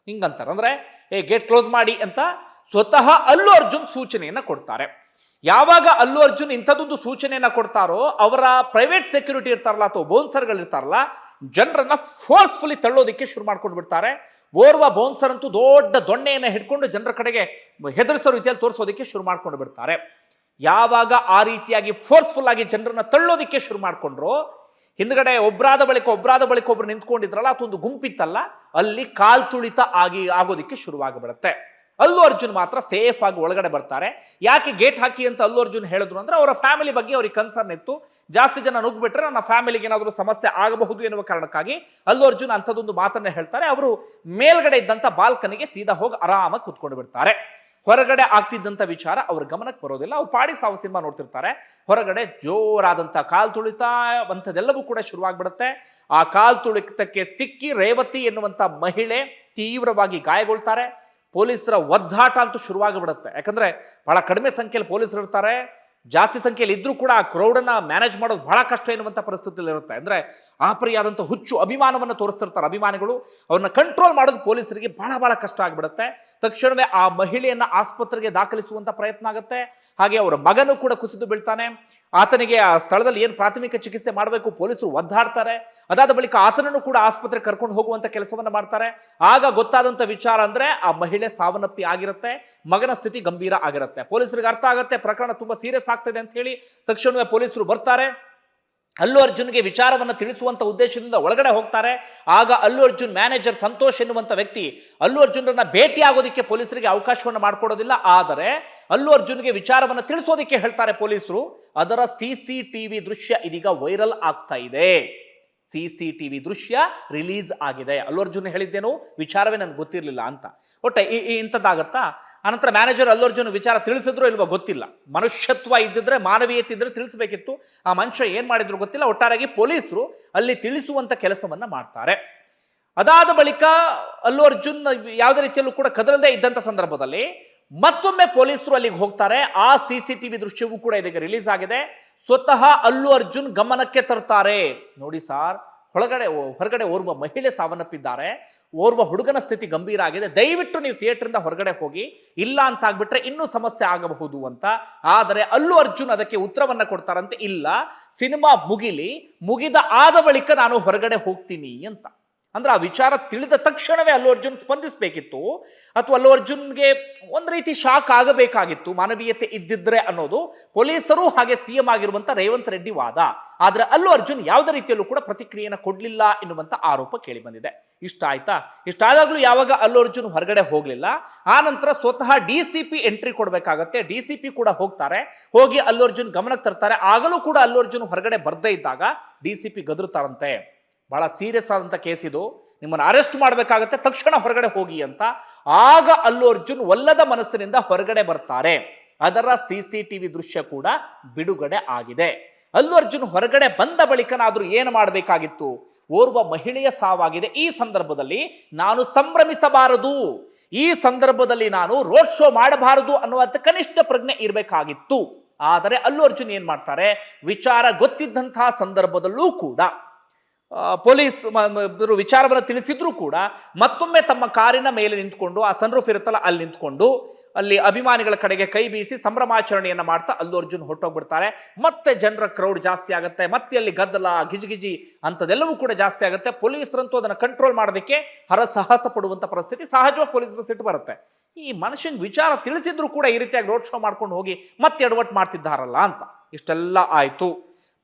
ಹಿಂಗಂತಾರೆ. ಅಂದ್ರೆ, ಏ, ಗೇಟ್ ಕ್ಲೋಸ್ ಮಾಡಿ ಅಂತ ಸ್ವತಃ ಅಲ್ಲು ಅರ್ಜುನ್ ಸೂಚನೆಯನ್ನ ಕೊಡ್ತಾರೆ. ಯಾವಾಗ ಅಲ್ಲು ಅರ್ಜುನ್ ಇಂಥದ್ದೊಂದು ಸೂಚನೆಯನ್ನ ಕೊಡ್ತಾರೋ, ಅವರ ಪ್ರೈವೇಟ್ ಸೆಕ್ಯೂರಿಟಿ ಇರ್ತಾರಲ್ಲ ಅಥವಾ ಬೌನ್ಸರ್ಗಳು ಇರ್ತಾರಲ್ಲ ಜನರನ್ನ ಫೋರ್ಸ್ಫುಲಿ ತಳ್ಳೋದಕ್ಕೆ ಶುರು ಮಾಡ್ಕೊಂಡು ಬಿಡ್ತಾರೆ ಓರ್ವ ಬೌನ್ಸರ್ ಅಂತೂ ದೊಡ್ಡ ದೊಣ್ಣೆಯನ್ನು ಹಿಡ್ಕೊಂಡು ಜನರ ಕಡೆಗೆ ಹೆದರಿಸೋ ರೀತಿಯಲ್ಲಿ ತೋರಿಸೋದಕ್ಕೆ ಶುರು ಮಾಡ್ಕೊಂಡು ಬಿಡ್ತಾರೆ ಯಾವಾಗ ಆ ರೀತಿಯಾಗಿ ಫೋರ್ಸ್ಫುಲ್ ಆಗಿ ಜನರನ್ನ ತಳ್ಳೋದಕ್ಕೆ ಶುರು ಮಾಡ್ಕೊಂಡ್ರು, ಹಿಂದ್ಗಡೆ ಒಬ್ರಾದ ಬಳಿಕ ಒಬ್ರಾದ ಬಳಿಕ ಒಬ್ರು ನಿಂತ್ಕೊಂಡಿದ್ರಲ್ಲ ಒಂದು ಗುಂಪಿತ್ತಲ್ಲ, ಅಲ್ಲಿ ಕಾಲ್ ತುಳಿತ ಆಗಿ ಆಗೋದಕ್ಕೆ ಶುರುವಾಗಿಬಿಡುತ್ತೆ. ಅಲ್ಲು ಅರ್ಜುನ್ ಮಾತ್ರ ಸೇಫ್ ಆಗಿ ಒಳಗಡೆ ಬರ್ತಾರೆ. ಯಾಕೆ ಗೇಟ್ ಹಾಕಿ ಅಂತ ಅಲ್ಲು ಅರ್ಜುನ್ ಹೇಳಿದ್ರು ಅಂದ್ರೆ ಅವರ ಫ್ಯಾಮಿಲಿ ಬಗ್ಗೆ ಅವ್ರಿಗೆ ಕನ್ಸರ್ನ್ ಇತ್ತು. ಜಾಸ್ತಿ ಜನ ನುಗ್ಬಿಟ್ರೆ ನನ್ನ ಫ್ಯಾಮಿಲಿಗೆ ಏನಾದರೂ ಸಮಸ್ಯೆ ಆಗಬಹುದು ಎನ್ನುವ ಕಾರಣಕ್ಕಾಗಿ ಅಲ್ಲು ಅರ್ಜುನ್ ಅಂಥದ್ದೊಂದು ಮಾತನ್ನ ಹೇಳ್ತಾರೆ. ಅವರು ಮೇಲ್ಗಡೆ ಇದ್ದಂತ ಬಾಲ್ಕನಿಗೆ ಸೀದಾ ಹೋಗಿ ಆರಾಮಾಗಿ ಕೂತ್ಕೊಂಡು ಬಿಡ್ತಾರೆ. ಹೊರಗಡೆ ಆಗ್ತಿದ್ದಂಥ ವಿಚಾರ ಅವ್ರ ಗಮನಕ್ಕೆ ಬರೋದಿಲ್ಲ. ಅವ್ರು ಪಾಡಿ ಸಾವು ಸಿನಿಮಾ ನೋಡ್ತಿರ್ತಾರೆ. ಹೊರಗಡೆ ಜೋರಾದಂಥ ಕಾಲು ತುಳಿತ ಅಂಥದ್ದೆಲ್ಲವೂ ಕೂಡ ಶುರುವಾಗ್ಬಿಡುತ್ತೆ. ಆ ಕಾಲು ತುಳಿತಕ್ಕೆ ಸಿಕ್ಕಿ ರೇವತಿ ಎನ್ನುವಂಥ ಮಹಿಳೆ ತೀವ್ರವಾಗಿ ಗಾಯಗೊಳ್ತಾರೆ. ಪೊಲೀಸರ ಒದ್ದಾಟ ಅಂತೂ ಶುರುವಾಗಿಬಿಡುತ್ತೆ. ಯಾಕಂದರೆ ಭಾಳ ಕಡಿಮೆ ಸಂಖ್ಯೆಯಲ್ಲಿ ಪೊಲೀಸರು ಇರ್ತಾರೆ, ಜಾಸ್ತಿ ಸಂಖ್ಯೆಯಲ್ಲಿ ಇದ್ರೂ ಕೂಡ ಆ ಕ್ರೌಡನ್ನು ಮ್ಯಾನೇಜ್ ಮಾಡೋದು ಬಹಳ ಕಷ್ಟ ಎನ್ನುವಂಥ ಪರಿಸ್ಥಿತಿಯಲ್ಲಿ ಇರುತ್ತೆ ಅಂದ್ರೆ ಆಪರಿಯಾದಂಥ ಹುಚ್ಚು ಅಭಿಮಾನವನ್ನು ತೋರಿಸ್ತಿರ್ತಾರೆ ಅಭಿಮಾನಿಗಳು. ಅವ್ರನ್ನ ಕಂಟ್ರೋಲ್ ಮಾಡೋದು ಪೊಲೀಸರಿಗೆ ಬಹಳ ಬಹಳ ಕಷ್ಟ ಆಗಿಬಿಡುತ್ತೆ. ತಕ್ಷಣವೇ ಆ ಮಹಿಳೆಯನ್ನು ಆಸ್ಪತ್ರೆಗೆ ದಾಖಲಿಸುವಂತ ಪ್ರಯತ್ನ ಆಗುತ್ತೆ. ಹಾಗೆ ಅವರ ಮಗನೂ ಕೂಡ ಕುಸಿದು ಬೀಳ್ತಾನೆ. ಆತನಿಗೆ ಆ ಸ್ಥಳದಲ್ಲಿ ಏನು ಪ್ರಾಥಮಿಕ ಚಿಕಿತ್ಸೆ ಮಾಡಬೇಕು ಪೊಲೀಸರು ಒದ್ದಾಡ್ತಾರೆ. ಅದಾದ ಬಳಿಕ ಆತನನ್ನು ಕೂಡ ಆಸ್ಪತ್ರೆ ಕರ್ಕೊಂಡು ಹೋಗುವಂತ ಕೆಲಸವನ್ನ ಮಾಡ್ತಾರೆ. ಆಗ ಗೊತ್ತಾದಂತ ವಿಚಾರ ಅಂದ್ರೆ ಆ ಮಹಿಳೆ ಸಾವನ್ನಪ್ಪಿ ಆಗಿರುತ್ತೆ. ಮಗನ ಸ್ಥಿತಿ ಗಂಭೀರ ಆಗಿರುತ್ತೆ. ಪೊಲೀಸರಿಗೆ ಅರ್ಥ ಆಗುತ್ತೆ. ಪ್ರಕರಣ ತುಂಬಾ ಸೀರಿಯಸ್ ಆಗ್ತದೆ ಅಂತ ಹೇಳಿ ತಕ್ಷಣವೇ ಪೊಲೀಸರು ಬರ್ತಾರೆ. ಅಲ್ಲು ಅರ್ಜುನ್ಗೆ ವಿಚಾರವನ್ನು ತಿಳಿಸುವಂಥ ಉದ್ದೇಶದಿಂದ ಒಳಗಡೆ ಹೋಗ್ತಾರೆ. ಆಗ ಅಲ್ಲು ಅರ್ಜುನ್ ಮ್ಯಾನೇಜರ್ ಸಂತೋಷ್ ಎನ್ನುವಂಥ ವ್ಯಕ್ತಿ ಅಲ್ಲು ಅರ್ಜುನರನ್ನ ಭೇಟಿಯಾಗೋದಕ್ಕೆ ಪೊಲೀಸರಿಗೆ ಅವಕಾಶವನ್ನು ಮಾಡಿಕೊಡೋದಿಲ್ಲ. ಆದರೆ ಅಲ್ಲು ಅರ್ಜುನ್ಗೆ ವಿಚಾರವನ್ನು ತಿಳಿಸೋದಕ್ಕೆ ಹೇಳ್ತಾರೆ ಪೊಲೀಸರು. ಅದರ ಸಿ ಸಿ ಟಿವಿ ದೃಶ್ಯ ಇದೀಗ ವೈರಲ್ ಆಗ್ತಾ ಇದೆ. ಸಿ ಸಿ ಟಿವಿ ದೃಶ್ಯ ರಿಲೀಸ್ ಆಗಿದೆ. ಅಲ್ಲು ಅರ್ಜುನ್ ಹೇಳಿದ್ದೇನು? ವಿಚಾರವೇ ನನಗೆ ಗೊತ್ತಿರಲಿಲ್ಲ ಅಂತ. ಒಟ್ಟೆ ಈ ಇಂಥದ್ದಾಗತ್ತಾ? ಅನಂತರ ಮ್ಯಾನೇಜರ್ ಅಲ್ಲೋರ್ಜುನ ವಿಚಾರ ತಿಳಿಸಿದ್ರು ಇಲ್ವೋ ಗೊತ್ತಿಲ್ಲ. ಮನುಷ್ಯತ್ವ ಇದ್ದಿದ್ರೆ, ಮಾನವೀಯತೆ ಇದ್ದರೆ ತಿಳಿಸಬೇಕಿತ್ತು. ಆ ಮನುಷ್ಯ ಏನು ಮಾಡಿದ್ರು ಗೊತ್ತಿಲ್ಲ. ಒಟ್ಟಾರಾಗಿ ಪೊಲೀಸರು ಅಲ್ಲಿ ತಿಳಿಸುವಂತ ಕೆಲಸವನ್ನ ಮಾಡ್ತಾರೆ. ಅದಾದ ಬಳಿಕ ಅಲ್ಲು ಅರ್ಜುನ್ ಯಾವುದೇ ರೀತಿಯಲ್ಲೂ ಕೂಡ ಕದಲದೇ ಇದ್ದಂತ ಸಂದರ್ಭದಲ್ಲಿ ಮತ್ತೊಮ್ಮೆ ಪೊಲೀಸರು ಅಲ್ಲಿಗೆ ಹೋಗ್ತಾರೆ. ಆ ಸಿ ಸಿ ಟಿವಿ ದೃಶ್ಯವೂ ಕೂಡ ಇದೀಗ ರಿಲೀಸ್ ಆಗಿದೆ. ಸ್ವತಃ ಅಲ್ಲು ಅರ್ಜುನ್ ಗಮನಕ್ಕೆ ತರ್ತಾರೆ. ನೋಡಿ ಸಾರ್ ಒಳಗಡೆ ಹೊರಗಡೆ ಓರ್ವ ಮಹಿಳೆ ಸಾವನ್ನಪ್ಪಿದ್ದಾರೆ. ಓರ್ವ ಹುಡುಗನ ಸ್ಥಿತಿ ಗಂಭೀರ ಆಗಿದೆ. ದಯವಿಟ್ಟು ನೀವು ಥಿಯೇಟ್ರಿಂದ ಹೊರಗಡೆ ಹೋಗಿ, ಇಲ್ಲ ಅಂತ ಆಗ್ಬಿಟ್ರೆ ಇನ್ನೂ ಸಮಸ್ಯೆ ಆಗಬಹುದು ಅಂತ. ಆದರೆ ಅಲ್ಲು ಅರ್ಜುನ್ ಅದಕ್ಕೆ ಉತ್ತರವನ್ನ ಕೊಡ್ತಾರಂತೆ. ಇಲ್ಲ, ಸಿನಿಮಾ ಮುಗಿಲಿ, ಮುಗಿದ ಆದ ಬಳಿಕ ನಾನು ಹೊರಗಡೆ ಹೋಗ್ತೀನಿ ಅಂತ. ಅಂದ್ರೆ ಆ ವಿಚಾರ ತಿಳಿದ ತಕ್ಷಣವೇ ಅಲ್ಲು ಅರ್ಜುನ್ ಸ್ಪಂದಿಸಬೇಕಿತ್ತು ಅಥವಾ ಅಲ್ಲು ಅರ್ಜುನ್ಗೆ ಒಂದು ರೀತಿ ಶಾಕ್ ಆಗಬೇಕಾಗಿತ್ತು, ಮಾನವೀಯತೆ ಇದ್ದಿದ್ರೆ ಅನ್ನೋದು ಪೊಲೀಸರು ಹಾಗೆ ಸಿಎಂ ಆಗಿರುವಂತ ರೇವಂತ್ ರೆಡ್ಡಿ ವಾದ. ಆದ್ರೆ ಅಲ್ಲು ಅರ್ಜುನ್ ಯಾವುದೇ ರೀತಿಯಲ್ಲೂ ಕೂಡ ಪ್ರತಿಕ್ರಿಯೆಯನ್ನು ಕೊಡ್ಲಿಲ್ಲ ಎನ್ನುವಂತ ಆರೋಪ ಕೇಳಿ ಬಂದಿದೆ ಇಷ್ಟ ಆಯ್ತಾ? ಇಷ್ಟಾದಾಗ್ಲೂ ಯಾವಾಗ ಅಲ್ಲು ಅರ್ಜುನ್ ಹೊರಗಡೆ ಹೋಗ್ಲಿಲ್ಲ, ಆ ನಂತರ ಸ್ವತಃ ಡಿ ಸಿ ಪಿ ಎಂಟ್ರಿ ಕೊಡಬೇಕಾಗತ್ತೆ. ಡಿ ಸಿ ಪಿ ಕೂಡ ಹೋಗ್ತಾರೆ, ಹೋಗಿ ಅಲ್ಲು ಅರ್ಜುನ್ ಗಮನಕ್ಕೆ ತರ್ತಾರೆ. ಆಗಲೂ ಕೂಡ ಅಲ್ಲು ಅರ್ಜುನ್ ಹೊರಗಡೆ ಬರ್ದೇ ಇದ್ದಾಗ ಡಿ ಸಿ ಪಿ ಗದರುತ್ತಾರಂತೆ ಬಹಳ ಸೀರಿಯಸ್ ಆದಂಥ ಕೇಸ್ ಇದು. ನಿಮ್ಮನ್ನು ಅರೆಸ್ಟ್ ಮಾಡಬೇಕಾಗತ್ತೆ, ತಕ್ಷಣ ಹೊರಗಡೆ ಹೋಗಿ ಅಂತ. ಆಗ ಅಲ್ಲು ಅರ್ಜುನ್ ಒಲ್ಲದ ಮನಸ್ಸಿನಿಂದ ಹೊರಗಡೆ ಬರ್ತಾರೆ. ಅದರ ಸಿ ಸಿ ಟಿವಿ ದೃಶ್ಯ ಕೂಡ ಬಿಡುಗಡೆ ಆಗಿದೆ. ಅಲ್ಲು ಅರ್ಜುನ್ ಹೊರಗಡೆ ಬಂದ ಬಳಿಕನಾದರೂ ಏನು ಮಾಡಬೇಕಾಗಿತ್ತು? ಓರ್ವ ಮಹಿಳೆಯ ಸಾವಾಗಿದೆ. ಈ ಸಂದರ್ಭದಲ್ಲಿ ನಾನು ಸಂಭ್ರಮಿಸಬಾರದು. ಈ ಸಂದರ್ಭದಲ್ಲಿ ನಾನು ರೋಡ್ ಶೋ ಮಾಡಬಾರದು ಅನ್ನುವಂಥ ಕನಿಷ್ಠ ಪ್ರಜ್ಞೆ ಇರಬೇಕಾಗಿತ್ತು. ಆದರೆ ಅಲ್ಲು ಅರ್ಜುನ್ ಏನ್ ಮಾಡ್ತಾರೆ? ವಿಚಾರ ಗೊತ್ತಿದ್ದಂತಹ ಸಂದರ್ಭದಲ್ಲೂ ಕೂಡ ಪೊಲೀಸ್ ವಿಚಾರವನ್ನು ತಿಳಿಸಿದ್ರು ಕೂಡ ಮತ್ತೊಮ್ಮೆ ತಮ್ಮ ಕಾರಿನ ಮೇಲೆ ನಿಂತ್ಕೊಂಡು, ಆ ಸನ್ರೂಫ್ ಇರುತ್ತಲ್ಲ ಅಲ್ಲಿ ನಿಂತ್ಕೊಂಡು, ಅಲ್ಲಿ ಅಭಿಮಾನಿಗಳ ಕಡೆಗೆ ಕೈ ಬೀಸಿ ಸಂಭ್ರಮಾಚರಣೆಯನ್ನ ಮಾಡ್ತಾ ಅಲ್ಲು ಅರ್ಜುನ್ ಹೊಟ್ಟೋಗ್ಬಿಡ್ತಾರೆ ಮತ್ತೆ ಜನರ ಕ್ರೌಡ್ ಜಾಸ್ತಿ ಆಗುತ್ತೆ, ಮತ್ತೆ ಅಲ್ಲಿ ಗದ್ದಲ ಗಿಜಿಗಿಜಿ ಅಂಥದ್ದೆಲ್ಲವೂ ಕೂಡ ಜಾಸ್ತಿ ಆಗುತ್ತೆ. ಪೊಲೀಸರಂತೂ ಅದನ್ನು ಕಂಟ್ರೋಲ್ ಮಾಡೋದಕ್ಕೆ ಹರಸಾಹಸ ಪಡುವಂಥ ಪರಿಸ್ಥಿತಿ ಸಹಜವಾಗಿ ಪೊಲೀಸರ ಸಿಟ್ಟು ಬರುತ್ತೆ. ಈ ಮನುಷ್ಯನ ವಿಚಾರ ತಿಳಿಸಿದ್ರು ಕೂಡ ಈ ರೀತಿಯಾಗಿ ರೋಡ್ ಶೋ ಮಾಡ್ಕೊಂಡು ಹೋಗಿ ಮತ್ತೆ ಎಡವಟ್ಟು ಮಾಡ್ತಿದ್ದಾರಲ್ಲ ಅಂತ. ಇಷ್ಟೆಲ್ಲ ಆಯ್ತು.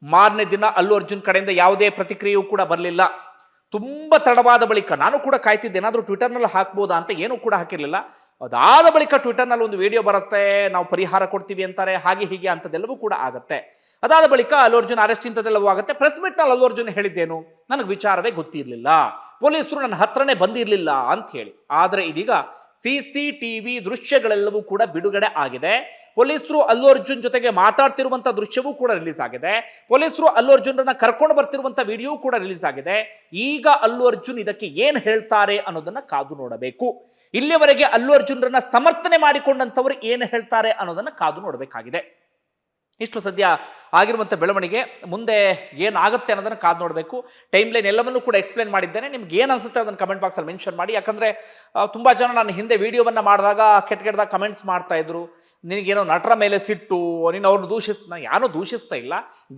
ಮಾರನೇ ದಿನ ಅಲ್ಲು ಅರ್ಜುನ್ ಕಡೆಯಿಂದ ಯಾವುದೇ ಪ್ರತಿಕ್ರಿಯೆಯೂ ಕೂಡ ಬರಲಿಲ್ಲ. ತುಂಬ ತಡವಾದ ಬಳಿಕ ನಾನು ಕೂಡ ಕಾಯ್ತಿದ್ದೆ, ಏನಾದರೂ ಟ್ವಿಟರ್ನಲ್ಲಿ ಹಾಕ್ಬೋದಾ ಅಂತ ಏನೂ ಕೂಡ ಹಾಕಿರಲಿಲ್ಲ. ಅದಾದ ಬಳಿಕ ಟ್ವಿಟರ್ನಲ್ಲಿ ಒಂದು ವಿಡಿಯೋ ಬರುತ್ತೆ, ನಾವು ಪರಿಹಾರ ಕೊಡ್ತೀವಿ ಅಂತಾರೆ, ಹಾಗೆ ಹೀಗೆ ಅಂಥದ್ದೆಲ್ಲವೂ ಕೂಡ ಆಗುತ್ತೆ. ಅದಾದ ಬಳಿಕ ಅಲ್ಲು ಅರ್ಜುನ್ ಅರೆಸ್ಟ್ ಇಂಥದ್ದೆಲ್ಲವೂ ಆಗುತ್ತೆ. ಪ್ರೆಸ್ ಮೀಟ್ನಲ್ಲಿ ಅಲ್ಲು ಅರ್ಜುನ್ ಹೇಳಿದ್ದೇನು? ನನಗೆ ವಿಚಾರವೇ ಗೊತ್ತಿರಲಿಲ್ಲ. ಪೊಲೀಸರು ನನ್ನ ಹತ್ರನೇ ಬಂದಿರಲಿಲ್ಲ ಅಂತ ಹೇಳಿ. ಆದರೆ ಇದೀಗ ಸಿ ಟಿವಿ ದೃಶ್ಯಗಳೆಲ್ಲವೂ ಕೂಡ ಬಿಡುಗಡೆ ಆಗಿದೆ. ಪೊಲೀಸರು ಅಲ್ಲು ಅರ್ಜುನ್ ಜೊತೆಗೆ ಮಾತಾಡ್ತಿರುವಂತ ದೃಶ್ಯವೂ ಕೂಡ ರಿಲೀಸ್ ಆಗಿದೆ. ಪೊಲೀಸರು ಅಲ್ಲು ಅರ್ಜುನ್ರನ್ನ ಕರ್ಕೊಂಡು ಬರ್ತಿರುವಂತ ವಿಡಿಯೋ ಕೂಡ ರಿಲೀಸ್ ಆಗಿದೆ. ಈಗ ಅಲ್ಲು ಅರ್ಜುನ್ ಇದಕ್ಕೆ ಏನ್ ಹೇಳ್ತಾರೆ ಅನ್ನೋದನ್ನ ಕಾದು ನೋಡಬೇಕು. ಇಲ್ಲಿಯವರೆಗೆ ಅಲ್ಲು ಅರ್ಜುನ್ರನ್ನ ಸಮರ್ಥನೆ ಮಾಡಿಕೊಂಡಂತವರು ಏನು ಹೇಳ್ತಾರೆ ಅನ್ನೋದನ್ನ ಕಾದು ನೋಡಬೇಕಾಗಿದೆ. ಇಷ್ಟು ಸದ್ಯ ಆಗಿರುವಂಥ ಬೆಳವಣಿಗೆ, ಮುಂದೆ ಏನಾಗುತ್ತೆ ಅನ್ನೋದನ್ನು ಕಾದು ನೋಡಬೇಕು. ಟೈಮ್ ಲೈನ್ ಎಲ್ಲವನ್ನೂ ಕೂಡ ಎಕ್ಸ್ಪ್ಲೇನ್ ಮಾಡಿದ್ದೇನೆ. ನಿಮ್ಗೆ ಏನು ಅನಿಸುತ್ತೆ ಅದನ್ನು ಕಮೆಂಟ್ ಬಾಕ್ಸಲ್ಲಿ ಮೆನ್ಷನ್ ಮಾಡಿ. ಯಾಕಂದರೆ ತುಂಬ ಜನ ನಾನು ಹಿಂದೆ ವೀಡಿಯೋವನ್ನು ಮಾಡಿದಾಗ ಕೆಟ್ಟ ಕೆಟ್ಟದಾಗ ಕಮೆಂಟ್ಸ್ ಮಾಡ್ತಾ ಇದ್ರು. ನಿನಗೇನೋ ನಟರ ಮೇಲೆ ಸಿಟ್ಟು, ನೀನು ಅವ್ರನ್ನ ದೂಷಿಸ್ ನಾನು ಯಾರೂ ದೂಷಿಸ್ತಾ ಇಲ್ಲ.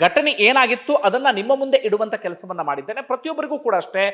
ಘಟನೆ ಏನಾಗಿತ್ತು ಅದನ್ನು ನಿಮ್ಮ ಮುಂದೆ ಇಡುವಂಥ ಕೆಲಸವನ್ನು ಮಾಡಿದ್ದೇನೆ. ಪ್ರತಿಯೊಬ್ಬರಿಗೂ ಕೂಡ ಅಷ್ಟೇ.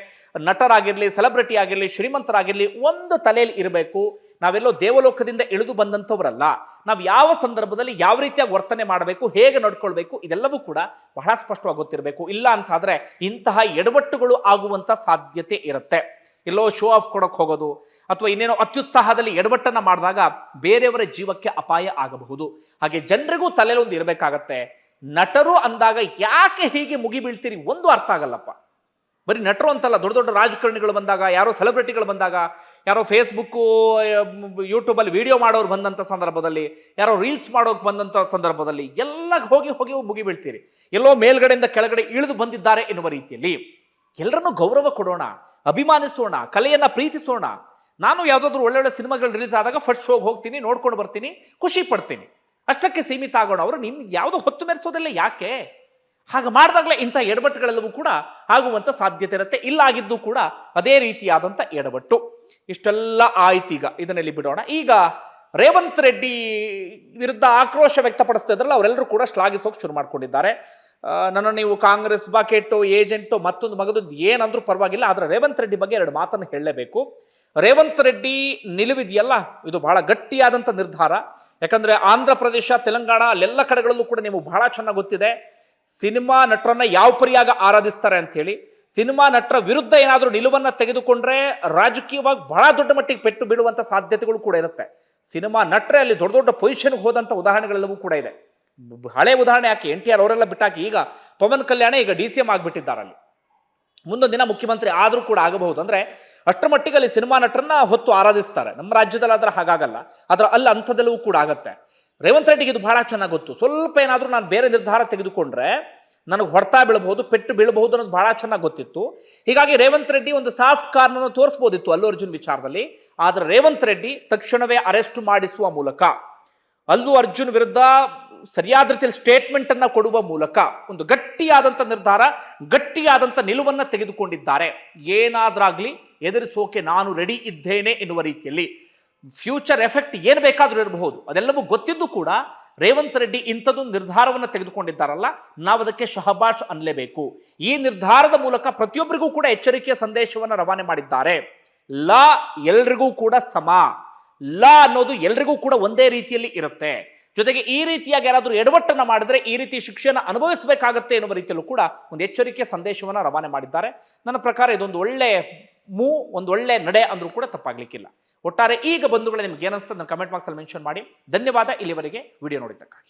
ನಟರಾಗಿರಲಿ ಸೆಲೆಬ್ರಿಟಿ ಆಗಿರಲಿ, ಶ್ರೀಮಂತರಾಗಿರಲಿ, ಒಂದು ತಲೆಯಲ್ಲಿ ಇರಬೇಕು. ನಾವೆಲ್ಲೋ ದೇವಲೋಕದಿಂದ ಇಳಿದು ಬಂದಂಥವರಲ್ಲ. ನಾವು ಯಾವ ಸಂದರ್ಭದಲ್ಲಿ ಯಾವ ರೀತಿಯಾಗಿ ವರ್ತನೆ ಮಾಡಬೇಕು, ಹೇಗೆ ನಡ್ಕೊಳ್ಬೇಕು, ಇದೆಲ್ಲವೂ ಕೂಡ ಬಹಳ ಸ್ಪಷ್ಟವಾಗಿ ಗೊತ್ತಿರಬೇಕು. ಇಲ್ಲ ಅಂತಾದ್ರೆ ಇಂತಹ ಎಡವಟ್ಟುಗಳು ಆಗುವಂಥ ಸಾಧ್ಯತೆ ಇರುತ್ತೆ. ಎಲ್ಲೋ ಶೋ ಆಫ್ ಕೊಡೋಕೆ ಹೋಗೋದು, ಅಥವಾ ಇನ್ನೇನೋ ಅತ್ಯುತ್ಸಾಹದಲ್ಲಿ ಎಡವಟ್ಟನ್ನ ಮಾಡಿದಾಗ ಬೇರೆಯವರ ಜೀವಕ್ಕೆ ಅಪಾಯ ಆಗಬಹುದು. ಹಾಗೆ ಜನರಿಗೂ ತಲೆಯಲ್ಲಿ ಒಂದು ಇರಬೇಕಾಗತ್ತೆ. ನಟರು ಅಂದಾಗ ಯಾಕೆ ಹೀಗೆ ಮುಗಿಬೀಳ್ತೀರಿ? ಒಂದು ಅರ್ಥ ಆಗಲ್ಲಪ್ಪ. ಬರೀ ನಟರು ಅಂತಲ್ಲ, ದೊಡ್ಡ ದೊಡ್ಡ ರಾಜಕಾರಣಿಗಳು ಬಂದಾಗ, ಯಾರೋ ಸೆಲೆಬ್ರಿಟಿಗಳು ಬಂದಾಗ, ಯಾರೋ ಫೇಸ್ಬುಕ್ಕು ಯೂಟ್ಯೂಬಲ್ಲಿ ವಿಡಿಯೋ ಮಾಡೋರು ಬಂದಂಥ ಸಂದರ್ಭದಲ್ಲಿ, ಯಾರೋ ರೀಲ್ಸ್ ಮಾಡೋಕೆ ಬಂದಂಥ ಸಂದರ್ಭದಲ್ಲಿ, ಎಲ್ಲ ಹೋಗಿ ಹೋಗಿ ಮುಗಿಬೀಳ್ತೀರಿ ಎಲ್ಲೋ ಮೇಲ್ಗಡೆಯಿಂದ ಕೆಳಗಡೆ ಇಳಿದು ಬಂದಿದ್ದಾರೆ ಎನ್ನುವ ರೀತಿಯಲ್ಲಿ ಎಲ್ಲರನ್ನೂ ಗೌರವ ಕೊಡೋಣ, ಅಭಿಮಾನಿಸೋಣ, ಕಲೆಯನ್ನು ಪ್ರೀತಿಸೋಣ. ನಾನು ಯಾವುದಾದ್ರೂ ಒಳ್ಳೊಳ್ಳೆ ಸಿನಿಮಾಗಳು ರಿಲೀಸ್ ಆದಾಗ ಫಸ್ಟ್ ಶೋಗೆ ಹೋಗ್ತೀನಿ, ನೋಡ್ಕೊಂಡು ಬರ್ತೀನಿ, ಖುಷಿ ಪಡ್ತೀನಿ. ಅಷ್ಟಕ್ಕೆ ಸೀಮಿತ ಆಗೋಣ. ಅವರು ನಿಮ್ಗೆ ಯಾವುದು ಹೊತ್ತು ಮೆರೆಸೋದಿಲ್ಲ, ಯಾಕೆ? ಹಾಗೆ ಮಾಡಿದಾಗಲೇ ಇಂಥ ಎಡಬಟ್ಟುಗಳೆಲ್ಲವೂ ಕೂಡ ಆಗುವಂಥ ಸಾಧ್ಯತೆ ಇರುತ್ತೆ. ಇಲ್ಲ ಆಗಿದ್ದು ಕೂಡ ಅದೇ ರೀತಿಯಾದಂಥ ಎಡವಟ್ಟು. ಇಷ್ಟೆಲ್ಲ ಆಯ್ತೀಗ ಇದನ್ನೆಲ್ಲಿ ಬಿಡೋಣ. ಈಗ ರೇವಂತ್ ರೆಡ್ಡಿ ವಿರುದ್ಧ ಆಕ್ರೋಶ ವ್ಯಕ್ತಪಡಿಸ್ತಾ ಇದ್ರಲ್ಲ, ಅವರೆಲ್ಲರೂ ಕೂಡ ಶ್ಲಾಘಿಸೋಕೆ ಶುರು ಮಾಡ್ಕೊಂಡಿದ್ದಾರೆ. ನನ್ನ ನೀವು ಕಾಂಗ್ರೆಸ್ ಬಾಕೆಟು, ಏಜೆಂಟು, ಮತ್ತೊಂದು ಮಗದೊಂದು ಏನಂದ್ರೂ ಪರವಾಗಿಲ್ಲ, ಆದರೆ ರೇವಂತ್ ರೆಡ್ಡಿ ಬಗ್ಗೆ ಎರಡು ಮಾತನ್ನು ಹೇಳಲೇಬೇಕು. ರೇವಂತ್ ರೆಡ್ಡಿ ನಿಲುವಿದೆಯಲ್ಲ? ಇದು ಬಹಳ ಗಟ್ಟಿಯಾದಂಥ ನಿರ್ಧಾರ. ಯಾಕಂದರೆ ಆಂಧ್ರ ಪ್ರದೇಶ, ತೆಲಂಗಾಣ, ಅಲ್ಲೆಲ್ಲ ಕಡೆಗಳಲ್ಲೂ ಕೂಡ ನೀವು ಬಹಳ ಚೆನ್ನಾಗಿ ಗೊತ್ತಿದೆ. ಸಿನಿಮಾ ನಟರನ್ನ ಯಾವ ಪರಿಯಾಗ ಆರಾಧಿಸ್ತಾರೆ ಅಂತ ಹೇಳಿ, ಸಿನಿಮಾ ನಟರ ವಿರುದ್ಧ ಏನಾದರೂ ನಿಲುವನ್ನ ತೆಗೆದುಕೊಂಡ್ರೆ ರಾಜಕೀಯವಾಗಿ ಬಹಳ ದೊಡ್ಡ ಮಟ್ಟಿಗೆ ಪೆಟ್ಟು ಬೀಳುವಂಥ ಸಾಧ್ಯತೆಗಳು ಕೂಡ ಇರುತ್ತೆ. ಸಿನಿಮಾ ನಟರೇ ಅಲ್ಲಿ ದೊಡ್ಡ ದೊಡ್ಡ ಪೊಸಿಷನ್ಗೆ ಹೋದಂಥ ಉದಾಹರಣೆಗಳೆಲ್ಲವೂ ಕೂಡ ಇದೆ. ಹಳೆ ಉದಾಹರಣೆ ಯಾಕೆ ಎನ್ ಟಿ ಆರ್ ಅವರೆಲ್ಲ ಬಿಟ್ಟಾಕಿ ಈಗ ಪವನ್ ಕಲ್ಯಾಣ ಈಗ ಡಿ ಸಿ ಎಂ ಆಗಿಬಿಟ್ಟಿದ್ದಾರೆ ಅಲ್ಲಿ. ಮುಂದೊಂದು ದಿನ ಮುಖ್ಯಮಂತ್ರಿ ಆದರೂ ಕೂಡ ಆಗಬಹುದು. ಅಂದ್ರೆ ಅಷ್ಟರ ಮಟ್ಟಿಗೆ ಅಲ್ಲಿ ಸಿನಿಮಾ ನಟರನ್ನ ಹೊತ್ತು ಆರಾಧಿಸ್ತಾರೆ. ನಮ್ಮ ರಾಜ್ಯದಲ್ಲಿ ಹಾಗಾಗಲ್ಲ. ಆದ್ರೆ ಅಲ್ಲಿ ಅಂಥದ್ದೆಲ್ಲವೂ ಕೂಡ ಆಗತ್ತೆ. ರೇವಂತ್ ರೆಡ್ಡಿಗೆ ಇದು ಬಹಳ ಚೆನ್ನಾಗಿ ಗೊತ್ತು. ಸ್ವಲ್ಪ ಏನಾದರೂ ನಾನು ಬೇರೆ ನಿರ್ಧಾರ ತೆಗೆದುಕೊಂಡ್ರೆ ನನಗೆ ಹೊಡ್ತಾ ಬೀಳಬಹುದು, ಪೆಟ್ಟು ಬೀಳಬಹುದು ಅನ್ನೋದು ಬಹಳ ಚೆನ್ನಾಗಿ ಗೊತ್ತಿತ್ತು. ಹೀಗಾಗಿ ರೇವಂತ್ ರೆಡ್ಡಿ ಒಂದು ಸಾಫ್ಟ್ ಕಾರ್ನನ್ನು ತೋರಿಸ್ಬೋದಿತ್ತು ಅಲ್ಲು ಅರ್ಜುನ್ ವಿಚಾರದಲ್ಲಿ. ಆದರೆ ರೇವಂತ್ ರೆಡ್ಡಿ ತಕ್ಷಣವೇ ಅರೆಸ್ಟ್ ಮಾಡಿಸುವ ಮೂಲಕ, ಅಲ್ಲು ಅರ್ಜುನ್ ವಿರುದ್ಧ ಸರಿಯಾದ ರೀತಿಯಲ್ಲಿ ಸ್ಟೇಟ್ಮೆಂಟ್ ಅನ್ನ ಕೊಡುವ ಮೂಲಕ ಒಂದು ಗಟ್ಟಿಯಾದಂಥ ನಿರ್ಧಾರ ಗಟ್ಟಿಯಾದಂಥ ನಿಲುವನ್ನ ತೆಗೆದುಕೊಂಡಿದ್ದಾರೆ. ಏನಾದ್ರಾಗ್ಲಿ ಎದುರಿಸೋಕೆ ನಾನು ರೆಡಿ ಇದ್ದೇನೆ ಎನ್ನುವ ರೀತಿಯಲ್ಲಿ ಫ್ಯೂಚರ್ ಎಫೆಕ್ಟ್ ಏನು ಬೇಕಾದರೂ ಇರಬಹುದು. ಅದೆಲ್ಲವೂ ಗೊತ್ತಿದ್ದು ಕೂಡ ರೇವಂತ್ ರೆಡ್ಡಿ ಇಂಥದ್ದು ನಿರ್ಧಾರವನ್ನು ತೆಗೆದುಕೊಂಡಿದ್ದಾರಲ್ಲ ನಾವು ಅದಕ್ಕೆ ಶಹಬಾಷ್ ಅನ್ನಲೇಬೇಕು ಈ ನಿರ್ಧಾರದ ಮೂಲಕ ಪ್ರತಿಯೊಬ್ಬರಿಗೂ ಕೂಡ ಎಚ್ಚರಿಕೆಯ ಸಂದೇಶವನ್ನು ರವಾನೆ ಮಾಡಿದ್ದಾರೆ. ಲ ಎಲ್ರಿಗೂ ಕೂಡ ಸಮ. ಲ ಅನ್ನೋದು ಎಲ್ರಿಗೂ ಕೂಡ ಒಂದೇ ರೀತಿಯಲ್ಲಿ ಇರುತ್ತೆ. ಜೊತೆಗೆ ಈ ರೀತಿಯಾಗಿ ಯಾರಾದರೂ ಎಡವಟ್ಟನ್ನು ಮಾಡಿದ್ರೆ ಈ ರೀತಿ ಶಿಕ್ಷೆಯನ್ನು ಅನುಭವಿಸಬೇಕಾಗತ್ತೆ ಎನ್ನುವ ರೀತಿಯಲ್ಲೂ ಕೂಡ ಒಂದು ಎಚ್ಚರಿಕೆಯ ಸಂದೇಶವನ್ನು ರವಾನೆ ಮಾಡಿದ್ದಾರೆ. ನನ್ನ ಪ್ರಕಾರ ಇದೊಂದು ಒಳ್ಳೆ ಮೂ ಒಂದು ಒಳ್ಳೆ ನಡೆ ಅಂದರೂ ಕೂಡ ತಪ್ಪಾಗ್ಲಿಕ್ಕಿಲ್ಲ. ಒಟ್ಟಾರೆ ಈಗ ಬಂಧುಗಳೇ ನಿಮ್ಗೆ ಏನಿಸ್ತದೆ ನನ್ನ ಕಮೆಂಟ್ ಬಾಕ್ಸಲ್ಲಿ ಮೆನ್ಷನ್ ಮಾಡಿ. ಧನ್ಯವಾದ ಇಲ್ಲಿವರೆಗೆ ವಿಡಿಯೋ ನೋಡಿದ್ದಕ್ಕಾಗಿ.